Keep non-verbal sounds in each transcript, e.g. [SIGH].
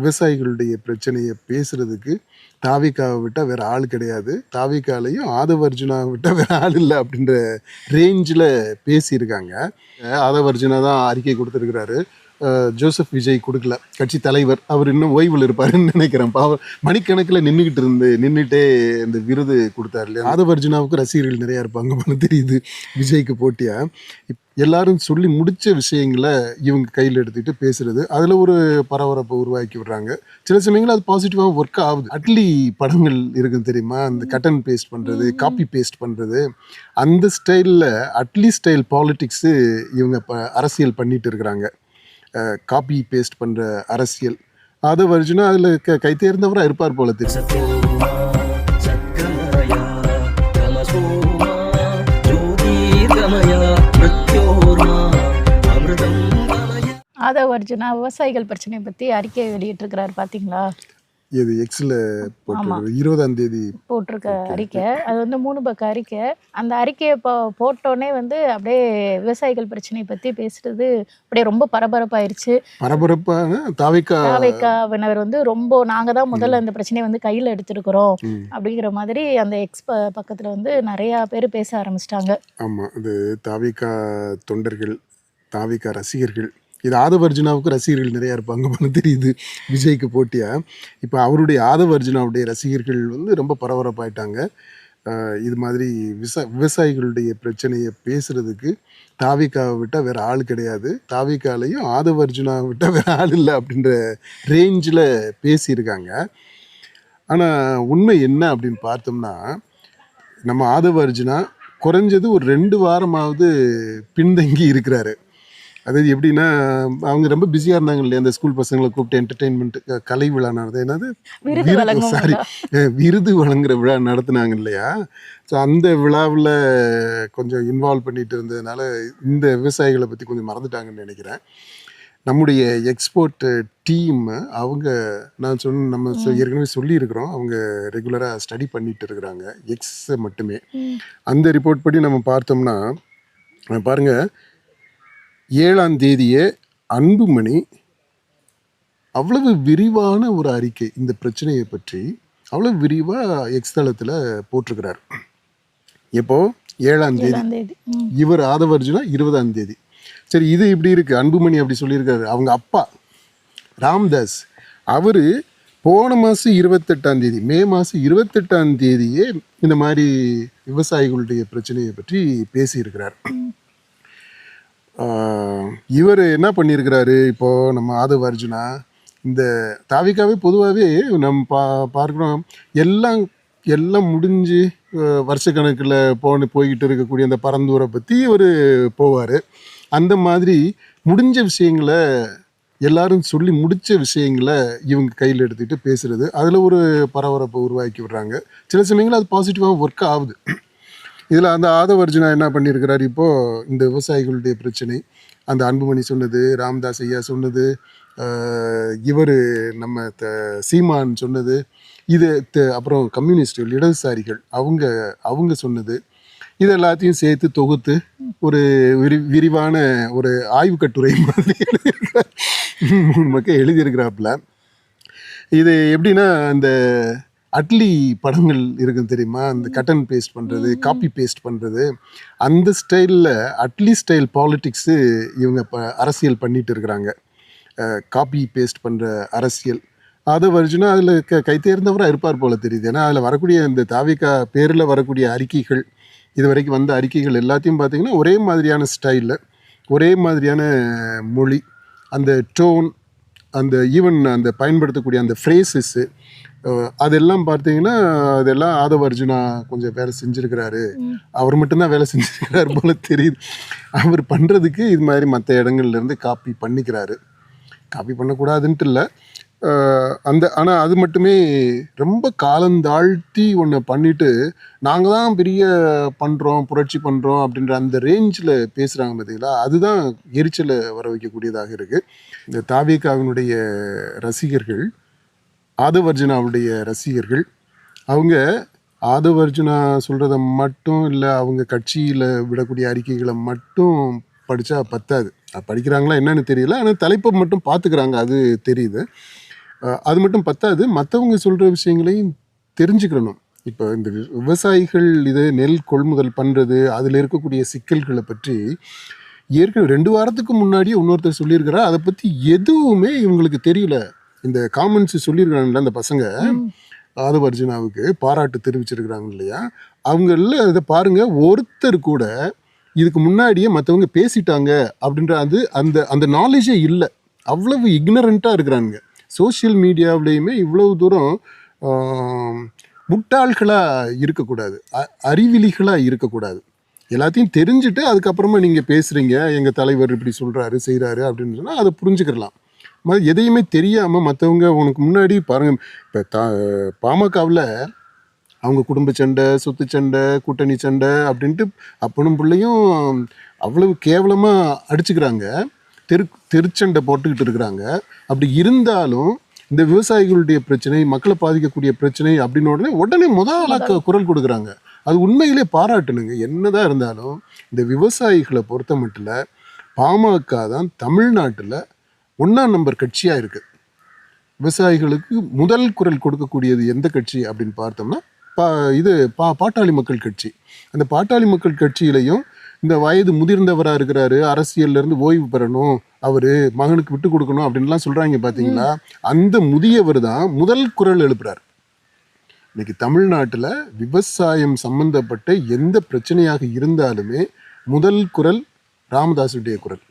விவசாயிகளுடைய பிரச்சனையை பேசுறதுக்கு தாவிக்காவை விட்டால் வேற ஆள் கிடையாது. தாவிக்காலையும் ஆதவர்ஜுனாவை விட்டால் வேற ஆள் இல்லை அப்படின்ற ரேஞ்சில் பேசியிருக்காங்க. ஆதவர்ஜுனா தான் அறிக்கை கொடுத்துருக்கிறாரு. ஜோசப் விஜய் கொடுக்கல. கட்சி தலைவர் அவர் இன்னும் ஓய்வில் இருப்பாருன்னு நினைக்கிறேன். பாவம் மணிக்கணக்கில் நின்றுக்கிட்டு இருந்து நின்றுட்டே இந்த விருது கொடுத்தாரு இல்லையா? ஆதவர்ஜுனாவுக்கு ரசிகர்கள் நிறையா இருப்பாங்க போல தெரியுது. விஜய்க்கு போட்டியாக இப் எல்லாரும் சொல்லி முடிச்ச விஷயங்களை இவங்க கையில் எடுத்துக்கிட்டு பேசுறது. அதில் ஒரு பரபரப்பை உருவாக்கி விடுறாங்க. சில சமயங்கள் அது பாசிட்டிவாக ஒர்க் ஆகுது. அட்லி படங்கள் இருக்குது தெரியுமா? அந்த கட்டன் பேஸ்ட் பண்ணுறது காப்பி பேஸ்ட் பண்ணுறது அந்த ஸ்டைலில் அட்லி ஸ்டைல் பாலிடிக்ஸு இவங்க இப்போ அரசியல் பண்ணிட்டு இருக்கிறாங்க. காப்பி பேஸ்ட் பண்ணுற அரசியல். அது வருச்சுன்னா அதில் க கை தேர்ந்தவராக இருப்பார் போல தெரியும் ஆதவ அர்ஜுனா விவசாயிகள் பிரச்சனையை பற்றி அறிக்கை வெளியிட்டிருக்கிறாரு பார்த்தீங்களா இது எக்ஸில் போட்டு இருபதாம் தேதி போட்டிருக்க அறிக்கை. அது வந்து மூணு பக்க அறிக்கை. அந்த அறிக்கையை இப்போ போட்டோன்னே வந்து அப்படியே விவசாயிகள் பிரச்சனையை பற்றி பேசுறது அப்படியே ரொம்ப பரபரப்பாயிருச்சு. பரபரப்பான தாவிக்கா தாவேக்காவினர் வந்து ரொம்ப நாங்கள் தான் முதல்ல இந்த பிரச்சனையை வந்து கையில் எடுத்திருக்கிறோம். அப்படிங்கிற மாதிரி அந்த எக்ஸ் ப பக்கத்தில் வந்து நிறையா பேர் பேச ஆரம்பிச்சிட்டாங்க. ஆமாம் இது தாவிகா தொண்டர்கள் தாவிகா ரசிகர்கள் இது ஆதவர்ஜுனாவுக்கு ரசிகர்கள் நிறையா இருப்பாங்க போல தெரியுது. விஜய்க்கு போட்டியாக இப்போ அவருடைய ஆதவர்ஜுனாவுடைய ரசிகர்கள் வந்து ரொம்ப பரபரப்பாயிட்டாங்க. இது மாதிரி விசா விவசாயிகளுடைய பிரச்சனையை பேசுகிறதுக்கு தாவிக்காவை விட்டால் வேறு ஆள் கிடையாது. தாவிக்காலையும் ஆதவர்ஜுனாவை விட்டால் வேறு ஆள் இல்லை அப்படின்ற ரேஞ்சில் பேசியிருக்காங்க. ஆனால் உண்மை என்ன அப்படின்னு பார்த்தோம்னா நம்ம ஆதவ அர்ஜுனா குறைஞ்சது ஒரு ரெண்டு வாரமாவது பின்தங்கி இருக்கிறாரு. அதாவது எப்படின்னா அவங்க ரொம்ப பிஸியாக இருந்தாங்க இல்லையா அந்த ஸ்கூல் பசங்களை கூப்பிட்டு என்டர்டெயின்மெண்ட் கலை விழா நடந்தது என்னது? சாரி விருது வழங்குற விழா நடத்துனாங்க இல்லையா? ஸோ அந்த விழாவில் கொஞ்சம் இன்வால்வ் பண்ணிட்டு இருந்ததுனால இந்த விவசாயிகளை பற்றி கொஞ்சம் மறந்துட்டாங்கன்னு நினைக்கிறேன். நம்முடைய எக்ஸ்போர்ட் டீம் அவங்க நான் சொன்ன நம்ம ஏற்கனவே சொல்லியிருக்கிறோம் அவங்க ரெகுலராக ஸ்டடி பண்ணிட்டு இருக்கிறாங்க எக்ஸ் மட்டுமே. அந்த ரிப்போர்ட் படி நம்ம பார்த்தோம்னா அஹ் பாருங்க ஏழாம் தேதியே அன்புமணி அவ்வளவு விரிவான ஒரு அறிக்கை இந்த பிரச்சனையை பற்றி அவ்வளவு விரிவாக எக்ஸ் தளத்தில் போட்டிருக்கிறார். எப்போ? ஏழாம் தேதி. இவர் ஆதவர்ஜுனா இருபதாம் தேதி. சரி இது இப்படி இருக்கு? அன்புமணி அப்படி சொல்லியிருக்காரு. அவங்க அப்பா ராம்தாஸ் அவர் போன மாதம் இருபத்தெட்டாம் தேதி மே மாதம் இருபத்தெட்டாம் தேதியே இந்த மாதிரி விவசாயிகளுடைய பிரச்சனையை பற்றி பேசியிருக்கிறார். இவர் என்ன பண்ணியிருக்கிறாரு இப்போது நம்ம ஆதவ அர்ஜுனா இந்த தாவிக்காவே பொதுவாகவே நம்ம பா பார்க்குறோம் எல்லாம் எல்லாம் முடிஞ்சு வருஷக்கணக்கில் போன போய்கிட்டு இருக்கக்கூடிய அந்த பரந்தூரை பற்றி ஒரு போவார். அந்த மாதிரி முடிஞ்ச விஷயங்களை எல்லாரும் சொல்லி முடித்த விஷயங்களை இவங்க கையில் எடுத்துக்கிட்டு பேசுகிறது அதில் ஒரு பரபரப்பை உருவாக்கி விடுறாங்க. சில சமயங்களில் அது பாசிட்டிவாக ஒர்க் ஆகுது. இதில் அந்த ஆதவர்ஜுனா என்ன பண்ணியிருக்கிறார் இப்போது இந்த விவசாயிகளுடைய பிரச்சனை அந்த அன்புமணி சொன்னது ராம்தாஸ் ஐயா சொன்னது இவர் நம்ம த சீமான் சொன்னது இது த- அப்புறம் கம்யூனிஸ்டுகள் இடதுசாரிகள் அவங்க அவங்க சொன்னது இது எல்லாத்தையும் சேர்த்து தொகுத்து ஒரு விரி விரிவான ஒரு ஆய்வு கட்டுரை மாதிரி எழுதியிருக்கிறார். மூணு எழுதியிருக்கிறாப்புல இது எப்படின்னா அந்த அட்லி படங்கள் இருக்குது தெரியுமா? அந்த கட்டன் பேஸ்ட் பண்ணுறது காப்பி பேஸ்ட் பண்ணுறது அந்த ஸ்டைலில் அட்லி ஸ்டைல் பாலிடிக்ஸு இவங்க இப்போ அரசியல் பண்ணிட்டு இருக்கிறாங்க. காப்பி பேஸ்ட் பண்ணுற அரசியல். அது வருச்சுன்னா அதில் க கை தேர்ந்தவராக இருப்பார் போல தெரியுது. ஏன்னா அதில் வரக்கூடிய இந்த தாவிகா பேரில் வரக்கூடிய அறிக்கைகள் இது வரைக்கும் வந்த அறிக்கைகள் எல்லாத்தையும் பார்த்தீங்கன்னா ஒரே மாதிரியான ஸ்டைலில் ஒரே மாதிரியான மொழி அந்த டோன் அந்த ஈவன் அந்த பயன்படுத்தக்கூடிய அந்த ஃப்ரேசஸ்ஸு அதெல்லாம் பார்த்தீங்கன்னா அதெல்லாம் ஆதவ அர்ஜுனா கொஞ்சம் வேலை செஞ்சுருக்கிறாரு. அவர் மட்டும்தான் வேலை செஞ்சுருக்கிறாரு போல தெரியுது. அவர் பண்ணுறதுக்கு இது மாதிரி மற்ற இடங்கள்லேருந்து காப்பி பண்ணிக்கிறாரு. காப்பி பண்ணக்கூடாதுன்ட்டு இல்லை. அந்த ஆனால் அது மட்டுமே ரொம்ப காலந்தாழ்த்தி ஒன்று பண்ணிட்டு நாங்கள் தான் பெரிய பண்ணுறோம் புரட்சி பண்ணுறோம் அப்படின்ற அந்த ரேஞ்சில் பேசுகிறாங்க பார்த்தீங்களா அதுதான் எரிச்சலை வர வைக்கக்கூடியதாக இருக்குது இந்த தாவேகாவினுடைய ரசிகர்கள் ஆதவர்ஜுனாவுடைய ரசிகர்கள். அவங்க ஆதவர்ஜுனா சொல்கிறத மட்டும் இல்லை அவங்க கட்சியில் விடக்கூடிய அறிக்கைகளை மட்டும் படித்தா பத்தாது. படிக்கிறாங்களா என்னன்னு தெரியல. ஆனால் தலைப்பை மட்டும் பார்த்துக்கிறாங்க அது தெரியுது. அது மட்டும் பத்தாது. மற்றவங்க சொல்கிற விஷயங்களையும் தெரிஞ்சுக்கணும். இப்போ இந்த வி- விவசாயிகள் இது நெல் கொள்முதல் பண்ணுறது அதில் இருக்கக்கூடிய சிக்கல்களை பற்றி ஏற்கனவே ரெண்டு வாரத்துக்கு முன்னாடியே இன்னொருத்தர் சொல்லியிருக்கிறார். அதை பற்றி எதுவுமே இவங்களுக்கு தெரியல. இந்த காமெண்ட்ஸ் சொல்லியிருக்கிறாங்கல்ல அந்த பசங்க? ஆதவ அர்ஜுனாவுக்கு பாராட்டு தெரிவிச்சிருக்கிறாங்க இல்லையா? அவங்கள இதை பாருங்க ஒருத்தர் கூட இதுக்கு முன்னாடியே மற்றவங்க பேசிட்டாங்க அப்படின்ற அது அந்த அந்த நாலேஜே இல்லை. அவ்வளவு இக்னரண்ட்டாக இருக்கிறாங்க சோஷியல் மீடியாவிலையுமே இவ்வளவு தூரம் முட்டாள்களாக இருக்கக்கூடாது. அ- அறிவிலிகளாக இருக்கக்கூடாது. எல்லாத்தையும் தெரிஞ்சுட்டு அதுக்கப்புறமா நீங்கள் பேசுகிறீங்க எங்கள் தலைவர் இப்படி சொல்கிறாரு செய்கிறாரு அப்படின்னு சொன்னால் அதை புரிஞ்சுக்கிடலாம் ம எதையுமே தெரியாமல் மற்றவங்க உனக்கு முன்னாடி பாருங்கள் இப்போ தா பாமகவில் அவங்க குடும்ப சண்டை சொத்து சண்டை கூட்டணி சண்டை அப்படின்ட்டு அப்பனும் பிள்ளையும் அவ்வளவு கேவலமாக அடிச்சுக்கிறாங்க. தெரு தெருச்சண்டை போட்டுக்கிட்டு இருக்கிறாங்க. அப்படி இருந்தாலும் இந்த விவசாயிகளுடைய பிரச்சனை மக்களை பாதிக்கக்கூடிய பிரச்சனை அப்படின்னு உடனே உடனே முதலாக்க குரல் கொடுக்குறாங்க. அது உண்மையிலே பாராட்டணுங்க. என்னதான் இருந்தாலும் இந்த விவசாயிகளை பொறுத்த மட்டும் பாமக தான் தமிழ்நாட்டில் ஒன்றாம் நம்பர் கட்சியாக இருக்குது விவசாயிகளுக்கு முதல் குரல் கொடுக்கக்கூடியது எந்த கட்சி அப்படின்னு பார்த்தோம்னா பா இது பா பாட்டாளி மக்கள் கட்சி. அந்த பாட்டாளி மக்கள் கட்சியிலையும் இந்த வயது முதிர்ந்தவராக இருக்கிறாரு அரசியல்லேருந்து ஓய்வு பெறணும் அவர் மகனுக்கு விட்டு கொடுக்கணும் அப்படின்லாம் சொல்கிறாங்க பார்த்தீங்களா அந்த முதியவர் தான் முதல் குரல் எழுப்புறார். இன்னைக்கு தமிழ்நாட்டில் விவசாயம் சம்பந்தப்பட்ட எந்த பிரச்சனையாக இருந்தாலுமே முதல் குரல் ராமதாசுடைய குரல்.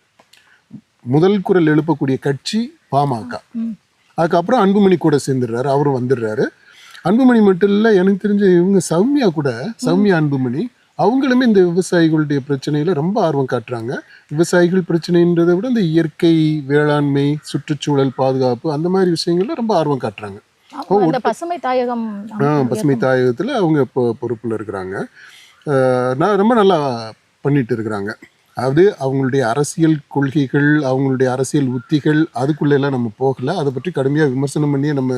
முதல் குரல் எழுப்பக்கூடிய கட்சி பாமக. அதுக்கப்புறம் அன்புமணி கூட சேர்ந்துடுறாரு அவரும் வந்துடுறாரு. அன்புமணி மட்டும் இல்லை எனக்கு தெரிஞ்ச இவங்க சௌமியா கூட சௌமியா அன்புமணி அவங்களுமே இந்த விவசாயிகளுடைய பிரச்சனையில ரொம்ப ஆர்வம் காட்டுறாங்க. விவசாயிகள் பிரச்சனைன்றதை விட இந்த இயற்கை வேளாண்மை சுற்றுச்சூழல் பாதுகாப்பு அந்த மாதிரி விஷயங்கள்ல ரொம்ப ஆர்வம் காட்டுறாங்க. பசுமை தாயகம் பசுமை தாயகத்தில் அவங்க இப்போ பொறுப்பில் இருக்கிறாங்க. நான் ரொம்ப நல்லா பண்ணிட்டு இருக்கிறாங்க. அதாவது அவங்களுடைய அரசியல் கொள்கைகள் அவங்களுடைய அரசியல் உத்திகள் அதுக்குள்ள எல்லாம் நம்ம போகல. அதை பற்றி கடுமையாக விமர்சனம் பண்ணியே நம்ம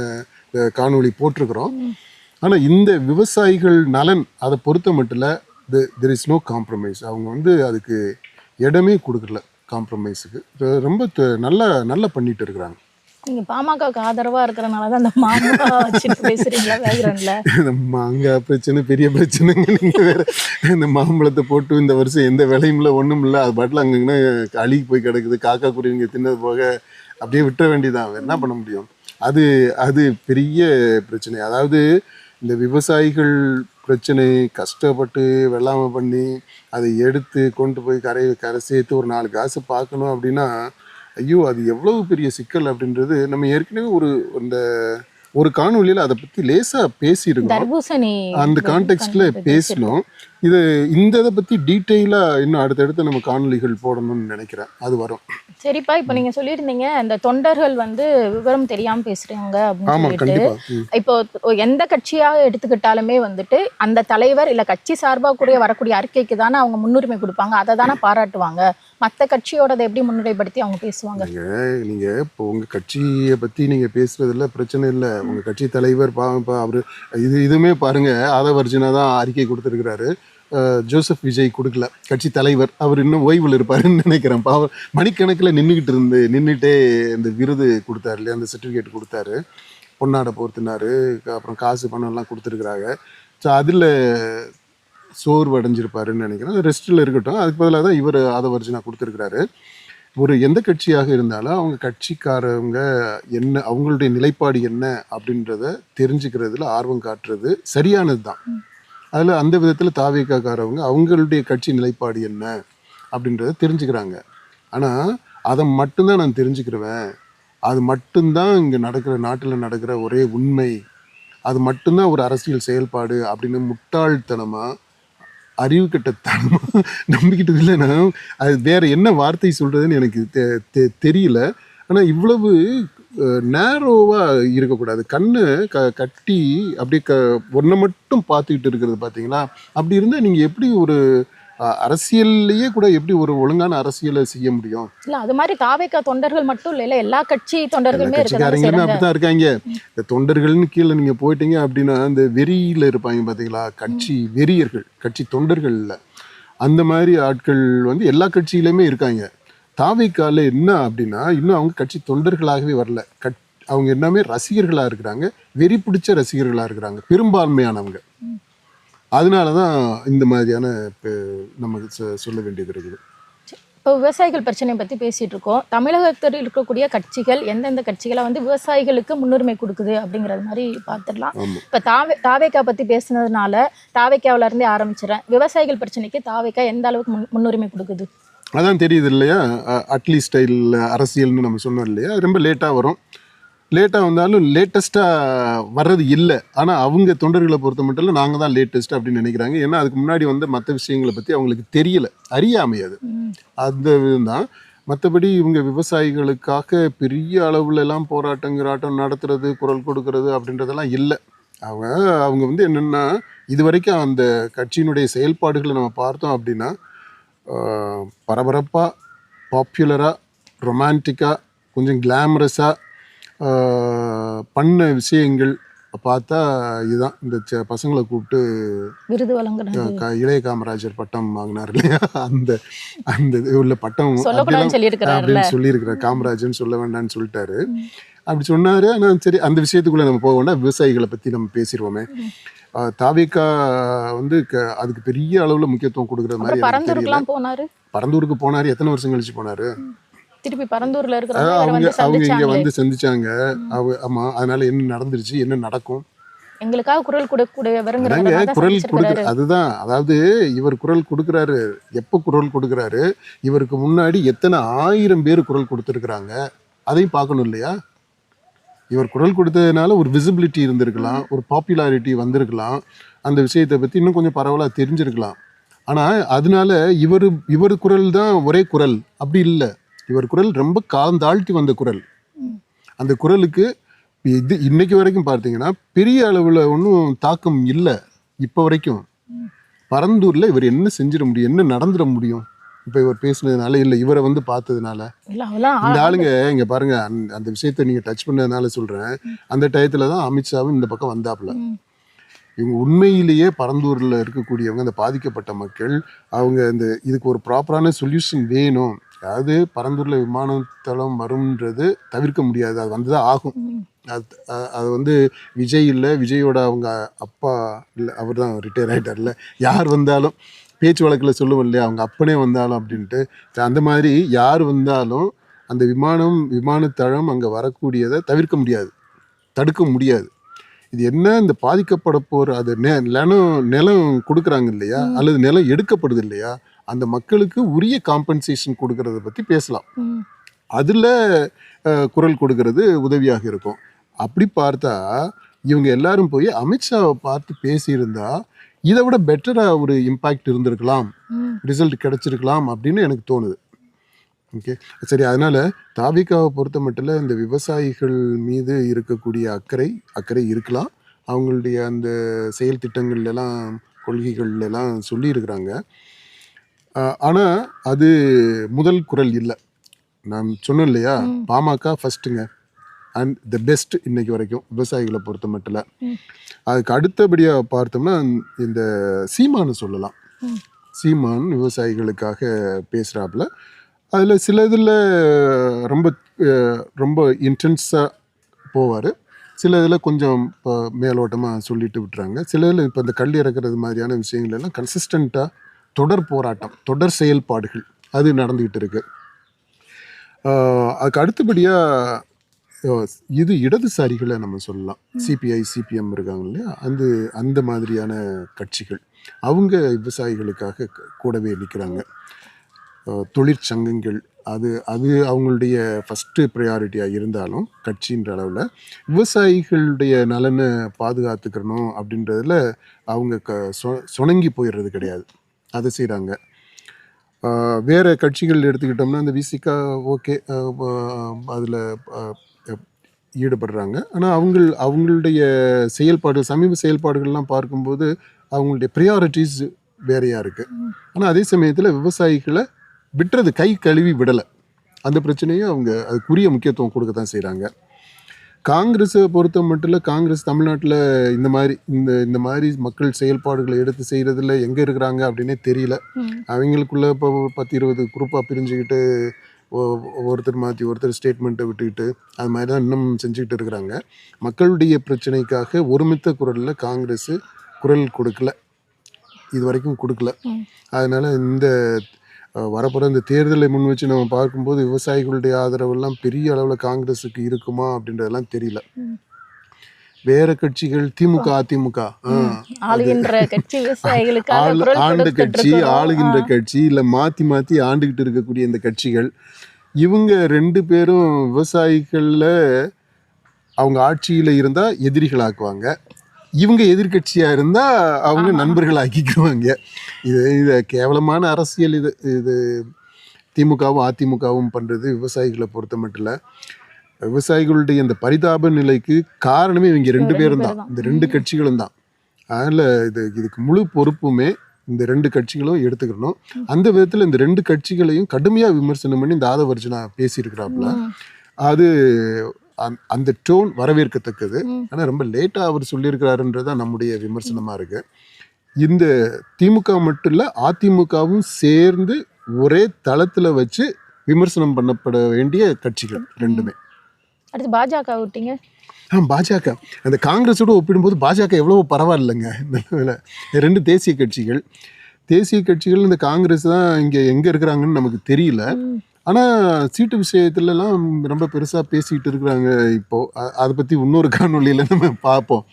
காணொளி போட்டிருக்கிறோம். ஆனால் இந்த விவசாயிகள் நலன் அதை பொறுத்த மட்டும் தெர் இஸ் நோ காம்ப்ரமைஸ் அவங்க வந்து அதுக்கு இடமே கொடுக்கல காம்ப்ரமைஸுக்கு ரொம்ப த- நல்லா நல்லா பண்ணிட்டு இருக்கிறாங்க. நீங்க பாமகவுக்கு ஆதரவா இருக்கிறனால தான் அந்த மாங்கா வச்சுட்டு பேசுறீங்களா பேக்ரவுண்ட்ல இந்த மாங்காய் பிரச்சனை பெரிய பிரச்சனைங்க. நீங்க வேற இந்த மாம்பழத்தை போட்டு இந்த வருஷம் எந்த விலையும் இல்லை ஒன்றும் இல்லை அது பாட்டில் அங்கங்கே அழுகி போய் கிடக்குது. காக்கா குருவிங்க தின்னது போக அப்படியே விட்டுற வேண்டியதான் என்ன பண்ண முடியும்? அது அது பெரிய பிரச்சனை. அதாவது இந்த விவசாயிகள் பிரச்சனை கஷ்டப்பட்டு வெள்ளாமை பண்ணி அதை எடுத்து கொண்டு போய் கரை கரை சேர்த்து ஒரு நாலு காசு பார்க்கணும் அப்படின்னா ஐயோ அது எவ்வளவு பெரிய சிக்கல் அப்படின்றது நம்ம ஏற்கனவே ஒரு இந்த ஒரு காணொளியில் அதை பற்றி லேசாக பேசியிருக்கோம் அந்த கான்டெக்ட்ல பேசணும் இது இந்த இதை பற்றி டீட்டெயிலாக இன்னும் அடுத்தடுத்து நம்ம காணொளிகள் போடணும்னு நினைக்கிறேன். அது வரும். சரிப்பா இப்ப நீங்க சொல்லியிருந்தீங்க இந்த தொண்டர்கள் வந்து விவரம் தெரியாம பேசுறாங்க அப்படின்னு சொல்லிட்டு. இப்போ எந்த கட்சியாக எடுத்துக்கிட்டாலுமே வந்துட்டு அந்த தலைவர் இல்ல கட்சி சார்பா கூடிய வரக்கூடிய அறிக்கைக்கு தானே அவங்க முன்னுரிமை கொடுப்பாங்க. அதை தானே பாராட்டுவாங்க. மத்த கட்சியோடதை எப்படி முன்னிலைப்படுத்தி அவங்க பேசுவாங்க? நீங்க இப்போ உங்க கட்சியை பத்தி நீங்க பேசுறதுல பிரச்சனை இல்லை. உங்க கட்சி தலைவர் பா அவரு இது இதுவுமே பாருங்க ஆதவர்ஜுனா தான் அறிக்கை கொடுத்துருக்கிறாரு. ஜோசப் விஜய் கொடுக்கல. கட்சி தலைவர் அவர் இன்னும் ஓய்வில் இருப்பாருன்னு நினைக்கிறேன். பாவம் மணிக்கணக்கில் நின்றுக்கிட்டு இருந்து நின்றுட்டே இந்த விருது கொடுத்தாரு இல்லையா? அந்த சர்டிஃபிகேட் கொடுத்தாரு. பொன்னாடை போர்த்தினார். அப்புறம் காசு பணம் எல்லாம் கொடுத்துருக்குறாங்க. ஸோ அதில் சோர்வு அடைஞ்சிருப்பாருன்னு நினைக்கிறேன் ரெஸ்ட்டில் இருக்கட்டும். அதுக்கு பதிலாக தான் இவர் ஆதவர்ஜுனா கொடுத்துருக்குறாரு. ஒரு எந்த கட்சியாக இருந்தாலும் அவங்க கட்சிக்காரவங்க என்ன அவங்களுடைய நிலைப்பாடு என்ன அப்படின்றத தெரிஞ்சுக்கிறதுல ஆர்வம் காட்டுறது சரியானது தான் அதில் அந்த விதத்தில் தாவேக்காக்காரவங்க அவங்களுடைய கட்சி நிலைப்பாடு என்ன அப்படின்றத தெரிஞ்சுக்கிறாங்க. ஆனால் அதை மட்டும்தான் நான் தெரிஞ்சுக்கிறவேன். அது மட்டும்தான் இங்கே நடக்கிற நாட்டில் நடக்கிற ஒரே உண்மை. அது மட்டும்தான் ஒரு அரசியல் செயல்பாடு அப்படின்னு முட்டாள்தனமாக அறிவு கட்டத்தனமாக நம்பிக்கிட்டு இல்லைன்னா அது வேற என்ன வார்த்தை சொல்றதுன்னு எனக்கு தெ- தெ- தெரியல. ஆனால் இவ்வளவு நேரோவாக இருக்கக்கூடாது. கண்ணு க கட்டி அப்படியே க ஒன்றை மட்டும் பார்த்துக்கிட்டு இருக்கிறது பார்த்தீங்களா? அப்படி இருந்தால் நீங்கள் எப்படி ஒரு அரசியல்லையே கூட எப்படி ஒரு ஒழுங்கான அரசியலை செய்ய முடியும்? இல்ல அது மாதிரி தாவேக்கா தொண்டர்கள் மட்டும் இல்ல எல்லா கட்சி தொண்டர்களுமே கட்சிக்காரங்களுமே அப்படித்தான் இருக்காங்க. இந்த தொண்டர்கள்னு கீழே நீங்க போயிட்டீங்க அப்படின்னா இந்த வெறியில இருப்பாங்க பாத்தீங்களா கட்சி வெறியர்கள் கட்சி தொண்டர்கள் இல்ல. அந்த மாதிரி ஆட்கள் வந்து எல்லா கட்சியிலுமே இருக்காங்க. தாவைக்கால என்ன அப்படின்னா இன்னும் அவங்க கட்சி தொண்டர்களாகவே வரல. கட் அவங்க எல்லாமே ரசிகர்களாக இருக்கிறாங்க. வெறி பிடிச்ச ரசிகர்களாக இருக்கிறாங்க. பெரும்பான்மையானவங்க. அதனால தான் இந்த மாதிரியான இப்போ நமக்கு சொல்ல வேண்டியது இருக்குது. இப்போ விவசாயிகள் பிரச்சனையை பற்றி பேசிட்டு இருக்கோம். தமிழகத்தில் இருக்கக்கூடிய கட்சிகள் எந்தெந்த கட்சிகளை வந்து விவசாயிகளுக்கு முன்னுரிமை கொடுக்குது அப்படிங்கிறது மாதிரி பார்த்துடலாம். இப்போ தாவே தாவேக்கா பற்றி பேசுனதுனால தாவேக்காவுல இருந்தே ஆரம்பிச்சிடறேன். விவசாயிகள் பிரச்சனைக்கு தாவேக்கா எந்த அளவுக்கு முன் முன்னுரிமை கொடுக்குது? அதான் தெரியுது இல்லையா? அட்லி ஸ்டைல் அரசியல்னு நம்ம சொன்னோம் இல்லையா? ரொம்ப லேட்டாக வரும். லேட்டாக வந்தாலும் லேட்டஸ்ட்டாக வர்றது இல்லை. ஆனால் அவங்க தொண்டர்களை பொறுத்த மட்டும் இல்லை நாங்கள் தான் லேட்டஸ்ட் அப்படின்னு நினைக்கிறாங்க. ஏன்னா அதுக்கு முன்னாடி வந்து மற்ற விஷயங்களை பற்றி அவங்களுக்கு தெரியல. அறியாமை அது. அந்த இதுதான். மற்றபடி இவங்க விவசாயிகளுக்காக பெரிய அளவுல எல்லாம் போராட்டங்கிறாட்டம் நடத்துறது குரல் கொடுக்கறது அப்படின்றதெல்லாம் இல்லை. அவங்க அவங்க வந்து என்னென்னா இது வரைக்கும் அந்த கட்சியினுடைய செயல்பாடுகளை நம்ம பார்த்தோம் அப்படின்னா பரபரப்பாக பாப்புலராக ரொமான்டிக்காக கொஞ்சம் கிளாமரஸாக பண்ண விஷயங்கள் பார்த்தா இதுதான். இந்த பசங்களை கூப்பிட்டு விருது வழங்குறது. க- இளைய காமராஜர் பட்டம் வாங்கினார் இல்லையா? அந்த அந்த இது உள்ள பட்டம் அப்படின்னு சொல்லியிருக்கிறார். காமராஜர்னு சொல்ல வேண்டாம்னு சொல்லிட்டாரு. அப்படி சொன்னாரு. ஆனால் சரி அந்த விஷயத்துக்குள்ள நம்ம போக வேண்டாம். விவசாயிகளை பற்றி நம்ம பேசிடுவோமே. தாவிக்கா வந்து அதுக்கு பெரிய அளவில் முக்கியத்துவம் கொடுக்குற மாதிரி பரந்தூருக்குலாம் போனாரு? பரந்தூருக்கு போனாரு. எத்தனை வருஷம் கழிச்சு போனாரு? திருப்பி பரந்தூர்ல இருக்கிறவங்க அவங்க அவங்க இங்க வந்து சந்திச்சாங்க. அவ ஆமா அதனால என்ன நடந்துருச்சு என்ன நடக்கும்? எங்களுக்காக குரல் அதாங்க குரல் கொடுக்குற அதுதான். அதாவது இவர் குரல் கொடுக்குறாரு. எப்போ குரல் கொடுக்குறாரு? இவருக்கு முன்னாடி எத்தனை ஆயிரம் பேர் குரல் கொடுத்துருக்குறாங்க? அதையும் பார்க்கணும் இல்லையா? இவர் குரல் கொடுத்ததுனால ஒரு விசிபிலிட்டி இருந்திருக்கலாம் ஒரு பாப்புலாரிட்டி வந்திருக்கலாம். அந்த விஷயத்தை பற்றி இன்னும் கொஞ்சம் பரவலாக தெரிஞ்சிருக்கலாம். ஆனால் அதனால இவர் இவர் குரல் தான் ஒரே குரல். அப்படி இல்லை. இவர் குரல் ரொம்ப காலம் தாழ்த்தி வந்த குரல். அந்த குரலுக்கு இது இன்னைக்கு வரைக்கும் பார்த்தீங்கன்னா பெரிய அளவில் ஒன்றும் தாக்கம் இல்லை. இப்போ வரைக்கும். பரந்தூரில் இவர் என்ன செஞ்சிட முடியும் என்ன நடந்துட முடியும்? இப்போ இவர் பேசுனதுனால இல்லை இவரை வந்து பார்த்ததுனால. இந்த ஆளுங்க இங்க பாருங்க அந்த- விஷயத்த நீங்க டச் பண்ணதுனால சொல்றேன். அந்த டயத்துல தான் அமித்ஷாவும் இந்த பக்கம் வந்தாப்புல. இவங்க உண்மையிலேயே பரந்தூர்ல இருக்கக்கூடியவங்க அந்த பாதிக்கப்பட்ட மக்கள் அவங்க இந்த இதுக்கு ஒரு ப்ராப்பரான சொல்யூஷன் வேணும். அதாவது பரந்தூர்ல விமானத்தளம் வரும்ன்றது தவிர்க்க முடியாது. அது வந்துதான் ஆகும். அது அது வந்து விஜய் இல்லை விஜயோட அவங்க அப்பா இல்லை அவர் தான் ரிட்டையர் ஆகிட்டார்ல யார் வந்தாலும். பேச்சு வழக்கில் சொல்லுவோம் இல்லையா? அவங்க அப்பனே வந்தாலும் அப்படின்ட்டு. அந்த மாதிரி யார் வந்தாலும் அந்த விமானம் விமானத்தளம் அங்கே வரக்கூடியதை தவிர்க்க முடியாது. தடுக்க முடியாது. இது என்ன இந்த பாதிக்கப்பட போகிற அது நெ நிலம் நிலம் கொடுக்குறாங்க இல்லையா? அல்லது நிலம் எடுக்கப்படுது இல்லையா? அந்த மக்களுக்கு உரிய காம்பன்சேஷன் கொடுக்கறத பற்றி பேசலாம். அதில் குரல் கொடுக்கறது உதவியாக இருக்கும். அப்படி பார்த்தா இவங்க எல்லாரும் போய் அமித்ஷாவை பார்த்து பேசியிருந்தா இதை விட பெட்டராக ஒரு இம்பேக்ட் இருந்திருக்கலாம். ரிசல்ட் கிடைச்சிருக்கலாம் அப்படின்னு எனக்கு தோணுது. ஓகே சரி அதனால தாவிகாவை பொறுத்த மட்டும் இந்த விவசாயிகள் மீது இருக்கக்கூடிய அக்கறை அக்கறை இருக்கலாம். அவங்களுடைய அந்த செயல் திட்டங்கள்ல எல்லாம் கொள்கைகள்ல எல்லாம் சொல்லியிருக்கிறாங்க. ஆனால் அது முதல் குரல் இல்லை. நான் சொன்னேன் இல்லையா? பாமக ஃபர்ஸ்ட்டுங்க அண்ட் த பெஸ்ட் இன்னைக்கு வரைக்கும் விவசாயிகளை பொறுத்த மட்டும். அதுக்கு அடுத்தபடியாக பார்த்தோம்னா இந்த சீமானு சொல்லலாம். சீமான் விவசாயிகளுக்காக பேசுகிறாப்புல அதில் சில இதில் ரொம்ப ரொம்ப இன்டென்ஸாக போவார். சில இதில் கொஞ்சம் இப்போ மேலோட்டமாக சொல்லிட்டு விட்டுறாங்க. சில இதில் இப்போ இந்த கல் இறக்குறது மாதிரியான விஷயங்கள் எல்லாம் கன்சிஸ்டண்ட்டாக தொடர் போராட்டம் தொடர் செயல்பாடுகள் அது நடந்துக்கிட்டு இருக்கு. ஆஹ் அதுக்கு அடுத்தபடியாக இது இடதுசாரிகளை நம்ம சொல்லலாம். சிபிஐ சிபிஎம் இருக்காங்க இல்லையா? அந்த அந்த மாதிரியான கட்சிகள். அவங்க விவசாயிகளுக்காக கூடவே நிற்கிறாங்க தொழிற்சங்கங்கள் அது அது அவங்களுடைய ஃபஸ்ட்டு ப்ரையாரிட்டியாக இருந்தாலும் கட்சின்ற அளவில் விவசாயிகளுடைய நலனை பாதுகாத்துக்கணும் அப்படின்றதுல அவங்க க சொணங்கி போயிடுறது கிடையாது. அதை செய்கிறாங்க வேறு கட்சிகள் எடுத்துக்கிட்டோம்னா இந்த விசிகா ஓகே அதில் ஈடுபடுறாங்க. ஆனால் அவங்க அவங்களுடைய செயல்பாடு சமீப செயல்பாடுகள்லாம் பார்க்கும்போது அவங்களுடைய ப்ரியாரிட்டிஸ் வேறையாக இருக்குது ஆனால் அதே சமயத்தில் விவசாயிகளை விட்டுறது கை கழுவி விடலை. அந்த பிரச்சனையும் அவங்க அதுக்குரிய முக்கியத்துவம் கொடுக்க தான் செய்கிறாங்க காங்கிரஸை பொறுத்த மட்டும் இல்லை காங்கிரஸ் தமிழ்நாட்டில் இந்த மாதிரி இந்த இந்த மாதிரி மக்கள் செயல்பாடுகளை எடுத்து செய்கிறதுல எங்கே இருக்கிறாங்க அப்படின்னே தெரியல. அவங்களுக்குள்ள இப்போ பத்து இருபது குரூப்பாக பிரிஞ்சுக்கிட்டு ஒருத்தர் மாற்றி ஒருத்தர் ஸ்டேட்மெண்ட்டை விட்டுக்கிட்டு அது மாதிரி தான் இன்னும் செஞ்சுக்கிட்டு இருக்கிறாங்க. மக்களுடைய பிரச்சனைக்காக ஒருமித்த குரலில் காங்கிரஸ் குரல் கொடுக்கல. இது வரைக்கும் கொடுக்கல. அதனால இந்த அஹ், வரப்போற இந்த தேர்தலை முன் வச்சு நம்ம பார்க்கும்போது விவசாயிகளுடைய ஆதரவெல்லாம் பெரிய அளவில் காங்கிரஸுக்கு இருக்குமா அப்படின்றதெல்லாம் தெரியல. வேற கட்சிகள் திமுக அதிமுக. ஆளுகின்ற கட்சி ஆண்ட கட்சி. ஆளுகின்ற கட்சி இல்ல மாத்தி மாத்தி ஆண்டுகிட்டு இருக்கக்கூடிய இந்த கட்சிகள் இவங்க ரெண்டு பேரும் விவசாயிகள்ல அவங்க ஆட்சியில இருந்தா எதிரிகளாக்குவாங்க. இவங்க எதிர்க்கட்சியா இருந்தா அவங்க நண்பர்கள் ஆக்கிக்குவாங்க இது இது கேவலமான அரசியல் இது. இது திமுகவும் அதிமுகவும் பண்றது விவசாயிகளை பொறுத்த மட்டும் இல்ல. விவசாயிகளுடைய இந்த பரிதாப நிலைக்கு காரணமே இவங்க ரெண்டு பேரும் தான் இந்த ரெண்டு கட்சிகளும் தான் அதனால இது இதுக்கு முழு பொறுப்புமே இந்த ரெண்டு கட்சிகளும் எடுத்துக்கணும். அந்த விதத்துல இந்த ரெண்டு கட்சிகளையும் கடுமையா விமர்சனம் பண்ணி இந்த ஆதவர்ஜனா பேசியிருக்கிறாப்புல. அது அந்த- அந்த டோன் வரவேற்கத்தக்கது. ஆனா ரொம்ப லேட்டா அவர் சொல்லியிருக்கிறாருன்றது தான் நம்முடைய விமர்சனமா இருக்கு. இந்த திமுக மட்டும் இல்ல அதிமுகவும் சேர்ந்து ஒரே தளத்துல வச்சு விமர்சனம் பண்ணப்பட வேண்டிய கட்சிகள் ரெண்டுமே. அடுத்து பாஜக விட்டீங்க. ஆ பாஜக. அந்த காங்கிரஸோட ஒப்பிடும்போது பாஜக எவ்வளவோ பரவாயில்லைங்க. வேளை. ரெண்டு தேசிய கட்சிகள். தேசிய கட்சிகள் இந்த காங்கிரஸ் தான் இங்கே எங்கே இருக்கிறாங்கன்னு நமக்கு தெரியல. ஆனால் சீட்டு விஷயத்துலலாம் ரொம்ப பெருசாக பேசிக்கிட்டு இருக்கிறாங்க இப்போது அதை பற்றி இன்னொரு காணொளியில் நம்ம பார்ப்போம்.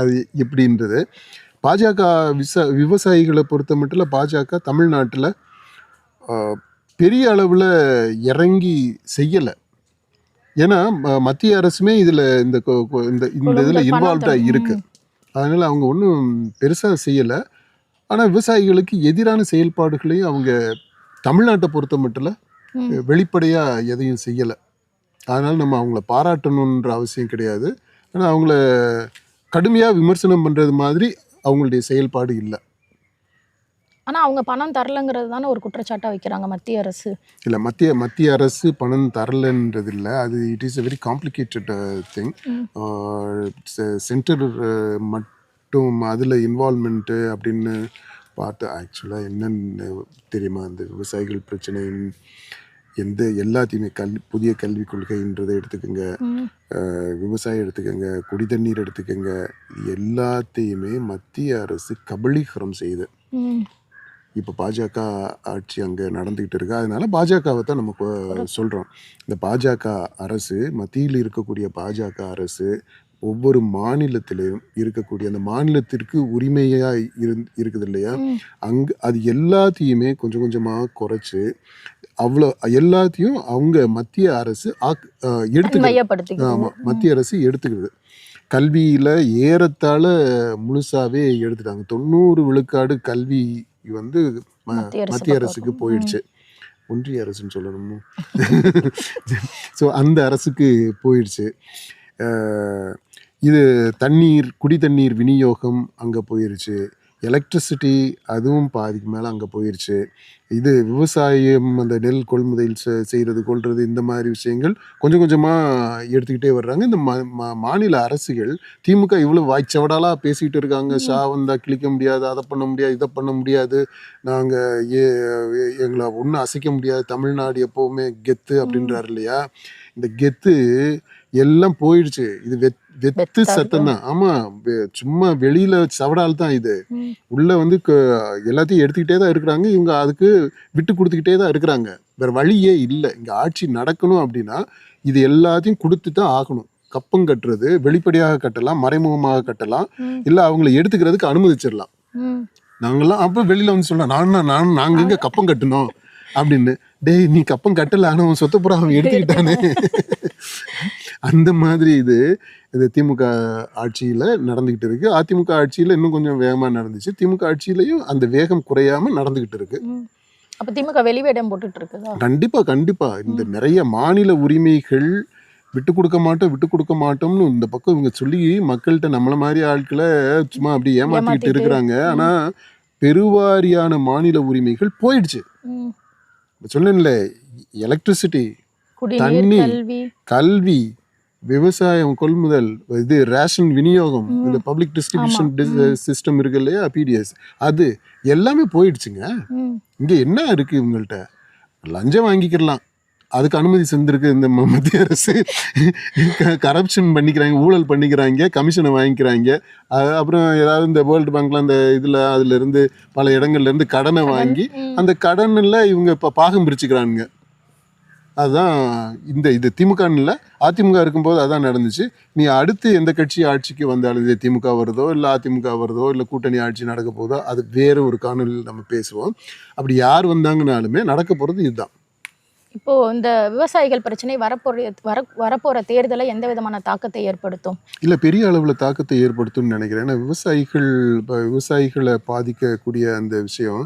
அது எப்படின்றது. பாஜக விச விவசாயிகளை பொறுத்த மட்டும் பாஜக தமிழ்நாட்டில் பெரிய அளவில் இறங்கி செய்யலை. ஏன்னா மத்திய அரசுமே இதில் இந்த இந்த இந்த இதில் இன்வால்வ்டாக பணத்தை- இருக்கு. அதனால அவங்க ஒன்றும் பெருசாக செய்யலை. ஆனால் விவசாயிகளுக்கு எதிரான செயல்பாடுகளையும் அவங்க தமிழ்நாட்டை பொறுத்த மட்டும் வெளிப்படையாக எதையும் செய்யலை. அதனால் நம்ம அவங்கள பாராட்டணுன்ற அவசியம் கிடையாது. ஆனால் அவங்கள கடுமையாக விமர்சனம் பண்ணுறது மாதிரி அவங்களுடைய செயல்பாடு இல்லை. ஆனா அவங்க பணம் தரலங்கிறது தானே ஒரு குற்றச்சாட்டா வைக்கிறாங்க மத்திய அரசு. இல்லை மத்திய மத்திய அரசு பணம் தரலன்றது இல்லை. அது it is a very complicated thing center மட்டும் அதில் இன்வால்மெண்ட்டு அப்படின்னு பார்த்து ஆக்சுவலாக என்னன்னு தெரியுமா? அந்த விவசாயிகள் பிரச்சனையின் எந்த எல்லாத்தையுமே கல்வி புதிய கல்விக் கொள்கைன்றதை எடுத்துக்கோங்க. விவசாயம் எடுத்துக்கோங்க குடி தண்ணீர் எடுத்துக்கோங்க. எல்லாத்தையுமே மத்திய அரசு கபலீகரம் செய்யுது. இப்போ பாஜக ஆட்சி அங்கே நடந்துக்கிட்டு இருக்கு. அதனால பாஜகவை தான் நம்ம சொல்றோம். இந்த பாஜக அரசு மத்தியில் இருக்கக்கூடிய பாஜக அரசு ஒவ்வொரு மாநிலத்திலும் இருக்கக்கூடிய அந்த மாநிலத்திற்கு உரிமையா இருந் இருக்குது இல்லையா? அங்க அது எல்லாத்தையுமே கொஞ்சம் கொஞ்சமா குறைச்சு அவ்வளோ எல்லாத்தையும் அவங்க மத்திய அரசு ஆக்- அஹ் எடுத்துக்கிறது மையப்படுத்திக்கிறது ஆமா மத்திய அரசு எடுத்துக்கிறது கல்வியில ஏறத்தாழ முழுசாவே எடுத்துட்டாங்க. தொண்ணூறு விழுக்காடு கல்வி வந்து ம- மத்திய அரசு மத்திய பக்கம். அரசுக்கு இருக்கும். போயிடுச்சு. ஒன்றிய அரசுன்னு சொல்லணும்? ஸோ [LAUGHS] அந்த அரசுக்கு போயிடுச்சு. அஹ் இது தண்ணீர் குடி தண்ணீர் விநியோகம் அங்கே போயிருச்சு. எலக்ட்ரிசிட்டி அதுவும் பாதிக்கு மேலே அங்கே போயிருச்சு. இது விவசாயம் அந்த நெல் கொள்முதல் செய்கிறது கொள்வது இந்த மாதிரி விஷயங்கள் கொஞ்சம் கொஞ்சமாக எடுத்துக்கிட்டே வர்றாங்க. இந்த மாநில அரசுகள் திமுக இவ்வளோ வாய்ச்சவடாலாக பேசிகிட்டு இருக்காங்க. ஷா வந்தால் கிழிக்க முடியாது அதை பண்ண முடியாது இதை பண்ண முடியாது. நாங்கள் ஏ எங்களை ஒன்றும் அசைக்க முடியாது. தமிழ்நாடு எப்போவுமே கெத்து அப்படின்றாரு இல்லையா? இந்த கெத்து எல்லாம் போயிடுச்சு. இது வெத் வெத்து சத்தம் தான் ஆமாம் சும்மா வெளியில் சவடால் தான் இது. உள்ள வந்து எல்லாத்தையும் எடுத்துக்கிட்டே தான் இருக்கிறாங்க. இவங்க அதுக்கு விட்டு கொடுத்துக்கிட்டே தான் இருக்கிறாங்க. வேற வழியே இல்லை. இங்க ஆட்சி நடக்கணும் அப்படின்னா இது எல்லாத்தையும் கொடுத்து தான் ஆகணும். கப்பம் கட்டுறது வெளிப்படையாக கட்டலாம் மறைமுகமாக கட்டலாம். இல்ல அவங்கள எடுத்துக்கிறதுக்கு அனுமதிச்சிடலாம். நாங்கெல்லாம் அப்ப வெளியில வந்து சொல்லலாம் நான் நான் நாங்க எங்க கப்பம் கட்டணும்? அப்படின்னு. டேய் நீ கப்பம் கட்டல. ஆனா அவன் சொத்த புறா அவன் எடுத்துக்கிட்டானே. [LAUGHS] அந்த மாதிரி இது இது திமுக ஆட்சியில நடந்துகிட்டு இருக்கு. அதிமுக ஆட்சியில இன்னும் கொஞ்சம் வேகமா நடந்துச்சு. திமுக ஆட்சியிலையும் அந்த வேகம் குறையாம நடந்துகிட்டு இருக்கு. அப்ப திமுக வெளிவேடம் போட்டுட்டு இருக்குதா? கண்டிப்பா கண்டிப்பா. இந்த நிறைய மாநில உரிமைகள் விட்டு கொடுக்க மாட்டோம் விட்டு கொடுக்க மாட்டோம்னு இந்த பக்கம் இவங்க சொல்லி மக்கள்கிட்ட நம்மள மாதிரி ஆட்களை சும்மா அப்படி ஏமாத்திக்கிட்டு. இருக்கிறாங்க. ஆனா பெருவாரியான மாநில உரிமைகள் போயிடுச்சு. சொன்னேன்ல எலக்ட்ரிசிட்டி தண்ணி. கல்வி விவசாயம் கொள்முதல் இது ரேஷன் விநியோகம் இந்த பப்ளிக் டிஸ்ட்ரிபியூஷன் சிஸ்டம் இருக்கு இல்லையா? பிடிஎஸ் அது எல்லாமே போயிடுச்சுங்க. இங்க என்ன இருக்கு இவங்கள்ட்ட? லஞ்சம் வாங்கிக்கிறலாம் அதுக்கு அனுமதி செஞ்சிருக்கு இந்த மத்திய அரசு. கரப்ஷன் பண்ணிக்கிறாங்க ஊழல் பண்ணிக்கிறாங்க கமிஷனை வாங்கிக்கிறாங்க. அப்புறம் ஏதாவது இந்த வேர்ல்டு பேங்க்ல அந்த இதில் அதுல இருந்து பல இடங்கள்ல இருந்து கடனை வாங்கி. அந்த கடனில் இவங்க இப்போ பாகம் பிரிச்சுக்கிறானுங்க. அதுதான் இந்த இது திமுகன்னு இல்லை. அதிமுக இருக்கும்போது அதான் நடந்துச்சு. நீ அடுத்து எந்த கட்சி ஆட்சிக்கு வந்தாலும் இது திமுக வருதோ இல்லை அதிமுக வருதோ இல்லை கூட்டணி ஆட்சி நடக்க போதோ அது வேற ஒரு காணொலியில் நம்ம பேசுவோம். அப்படி யார் வந்தாங்கனாலுமே நடக்க போகிறது இதுதான். இப்போ இந்த விவசாயிகள் பிரச்சனை வரப்போற வர வரப்போற தேர்தலை எந்த விதமான தாக்கத்தை ஏற்படுத்தும்? இல்லை பெரிய அளவில் தாக்கத்தை ஏற்படுத்தும்னு நினைக்கிறேன். ஏன்னா விவசாயிகள் இப்போ விவசாயிகளை பாதிக்கக்கூடிய அந்த விஷயம்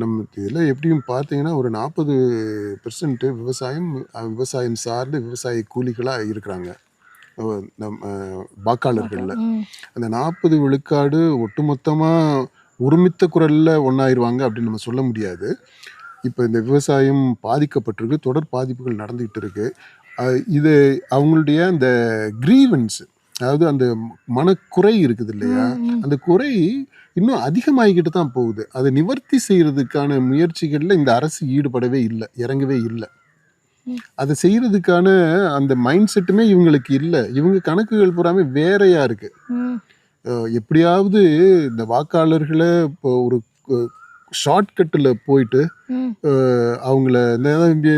நம்ம இதில் எப்படியும் பார்த்தீங்கன்னா ஒரு நாற்பது பெர்சன்ட் விவசாயம் விவசாயம் சார்ந்து விவசாய கூலிகளாக இருக்கிறாங்க. நம்ம வாக்காளர்களில். அந்த நாற்பது விழுக்காடு ஒட்டுமொத்தமாக ஒருமித்த குரலில் ஒன்றாயிருவாங்க அப்படின்னு நம்ம சொல்ல முடியாது. இப்போ இந்த விவசாயம் பாதிக்கப்பட்டிருக்கு தொடர் பாதிப்புகள் நடந்துகிட்டு இருக்கு. இது அவங்களுடைய அந்த கிரீவன்ஸ் அதாவது அந்த மனக்குறை இருக்குது இல்லையா. அந்த குறை இன்னும் அதிகமாகிக்கிட்டு தான் போகுது. அதை நிவர்த்தி செய்யறதுக்கான முயற்சிகளில் இந்த அரசு ஈடுபடவே இல்லை இறங்கவே இல்லை. அதை செய்யறதுக்கான அந்த மைண்ட் செட்டுமே இவங்களுக்கு இல்லை. இவங்க கணக்குகள் பூராமே வேறையா இருக்கு. எப்படியாவது இந்த வாக்காளர்களை இப்போ ஒரு ஷார்ட்கட்டில் போயிட்டு அவங்கள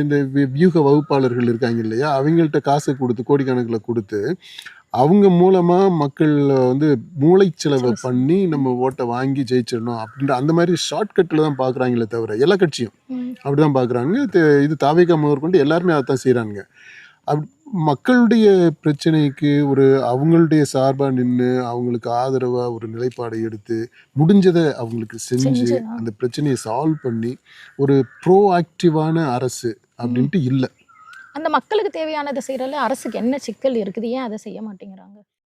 இந்த வியூக வகுப்பாளர்கள் இருக்காங்க இல்லையா? அவங்கள்ட்ட காசை கொடுத்து கோடிக்கணக்கில் கொடுத்து அவங்க மூலமா மக்கள் வந்து மூளைச்செலவை பண்ணி நம்ம ஓட்டை வாங்கி ஜெயிச்சிடணும் அப்படின்ற அந்த மாதிரி ஷார்ட்கட்டில் தான் பார்க்குறாங்களே தவிர எல்லா கட்சியும் ம். அப்படிதான் பார்க்குறாங்க இது தாவேக்கா முதற்கொண்டு எல்லாருமே அதை தான் செய்கிறாங்க அப் மக்களுடைய பிரச்சனைக்கு ஒரு அவங்களுடைய சார்பாக நின்று அவங்களுக்கு ஆதரவாக ஒரு நிலைப்பாடை எடுத்து முடிஞ்சதை அவங்களுக்கு செஞ்சு. அந்த பிரச்சனையை சால்வ் பண்ணி ஒரு ப்ரோ ஆக்டிவான அரசு அப்படின்ட்டு இல்லை. அந்த மக்களுக்கு தேவையானதை செய்யறதுல அரசுக்கு என்ன சிக்கல் இருக்குது? ஏன் அதை செய்ய மாட்டேங்கிறாங்க?